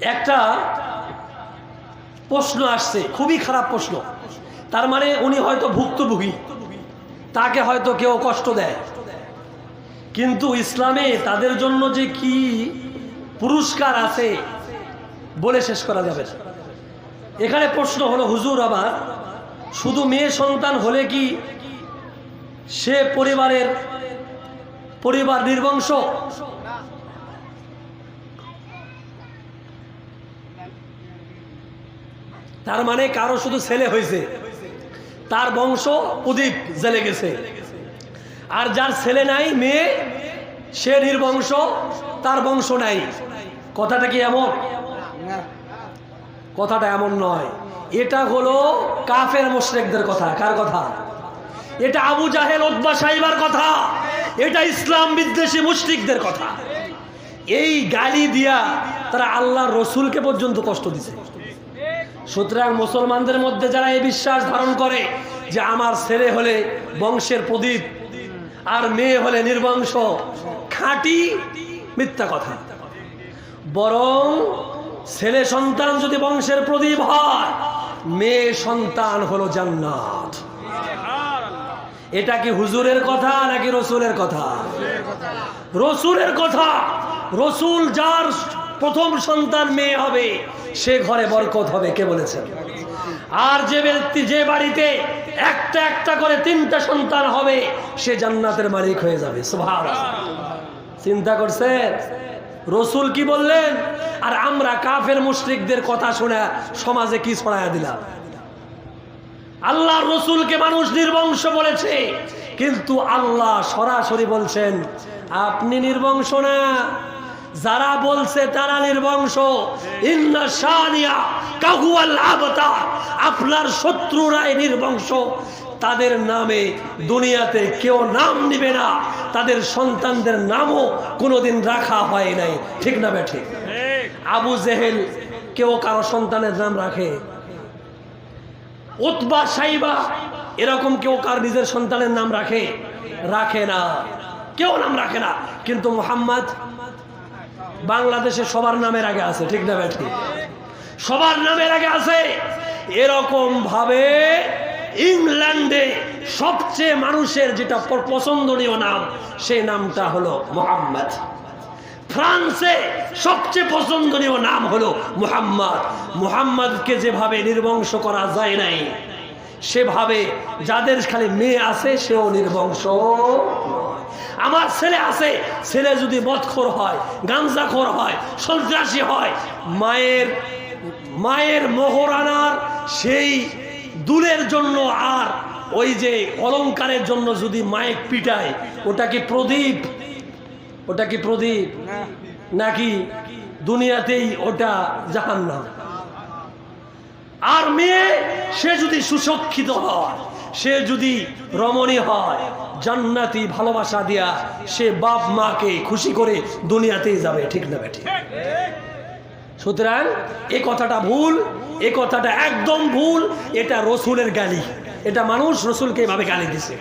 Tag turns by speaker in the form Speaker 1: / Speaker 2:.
Speaker 1: একটা প্রশ্ন আসছে, খুবই খারাপ প্রশ্ন। তার মানে উনি হয়তো ভুক্তভোগী। তাকে হয়তো কেউ কষ্ট দেয়। কিন্তু ইসলামে তাদের জন্য যে কি পুরস্কার আছে বলে শেষ করা যাবে এখানে প্রশ্ন হলো, হুজুর আবার শুধু মেয়ে সন্তান হলে কি সে পরিবারের পরিবার নির্বংশ তার মানে কারও শুধু ছেলে হয়েছে। তার বংশ প্রদীপ জেলে গেছে। আর যার ছেলে নাই মেয়ে সে নির্বংশ তার বংশ নাই। কথাটা কি এমন? কথাটা এমন নয়। এটা হলো কাফের মোশরেকদের কথা। কার কথা? এটা আবু জাহেল ওতবা সাহিবার কথা। এটা ইসলাম বিদ্বেষী মুশরিকদের কথা। এই গালি দিয়া তারা আল্লাহ রসুলকে পর্যন্ত কষ্ট দিছে। সুতরাং মুসলমানদের মধ্যে যারা এই বিশ্বাস ধারণ করে যে আমার ছেলে হলে বংশের প্রদীপ আর মেয়ে হলে নির্বংশ খাঁটি মিথ্যা কথা। বরং ছেলে সন্তান যদি বংশের প্রদীপ হয়, মেয়ে সন্তান হলো জান্নাত। এটা কি হুজুরের কথা নাকি রসুলের কথা? রসুলের কথা। রসুল যার প্রথম সন্তান মেয়ে হবে, সে ঘরে বরকত হবে, কে বলেছেন? আর যে ব্যক্তি যে বাড়িতে একটা একটা করে তিনটা সন্তান হবে, সে জান্নাতের মালিক হয়ে যাবে। চিন্তা করছেন? রসুল কি বললেন? আর আমরা কাফের মুশরিকদের কথা শুনে সমাজে কি ছড়াইয়া দিলাম? আল্লাহ রসুলকে মানুষ নির্বংশ বলেছে, কিন্তু আল্লাহ সরাসরি বলছেন, আপনি নির্বংশ না যারা বলছে তারা নির্বংশ। আপনার শত্রুরাই নির্বংশ। তাদের নামে দুনিয়াতে কেউ নাম নিবে না। তাদের সন্তানদের নামও কোনোদিন রাখা হয় নাই। ঠিক না বেঠিক আবু জেহেল কেউ কারও সন্তানের নাম রাখে? উতবা, সাইবা এরকম কেউ কার নিজের সন্তানের নাম রাখে? রাখে না। কেউ নাম রাখে না। কিন্তু মোহাম্মদ বাংলাদেশে সবার নামের আগে আছে, ঠিক না ব্যাঠি সবার নামের আগে আছে। এরকম ভাবে ইংল্যান্ডে সবচেয়ে মানুষের যেটা পছন্দনীয় নাম, সেই নামটা হলো মোহাম্মদ। ফ্রান্সে সবচেয়ে পছন্দনীয় নাম হলো মুহাম্মদ। মুহাম্মদকে যেভাবে নির্বংশ করা যায় নাই, সেভাবে যাদের খালি মেয়ে আছে, সেও নির্বংশ আমার ছেলে আছে, ছেলে যদি মদখোর হয় গাঞ্জাখোর হয়, সন্ত্রাসী হয়, মায়ের মায়ের মোহরানার সেই দুলের জন্য আর ওই যে অলংকারের জন্য যদি মায়ের পিটায়, ওটা কি প্রদীপ? ওটা কি প্রদীপ? নাকি দুনিয়াতেই ওটা জাহান্নাম? আর মেয়ে, সে যদি সুশিক্ষিত হয় সে যদি রমণী হয়, জান্নাতি ভালোবাসা দিয়া সে বাপ মাকে খুশি করে দুনিয়াতেই যাবে, ঠিক না বেঠিক? সুতরাং এ কথাটা ভুল, এ কথাটা একদম ভুল, এটা রসুলের গালি। এটা মানুষ রসুলকে এভাবে গালি দিছে।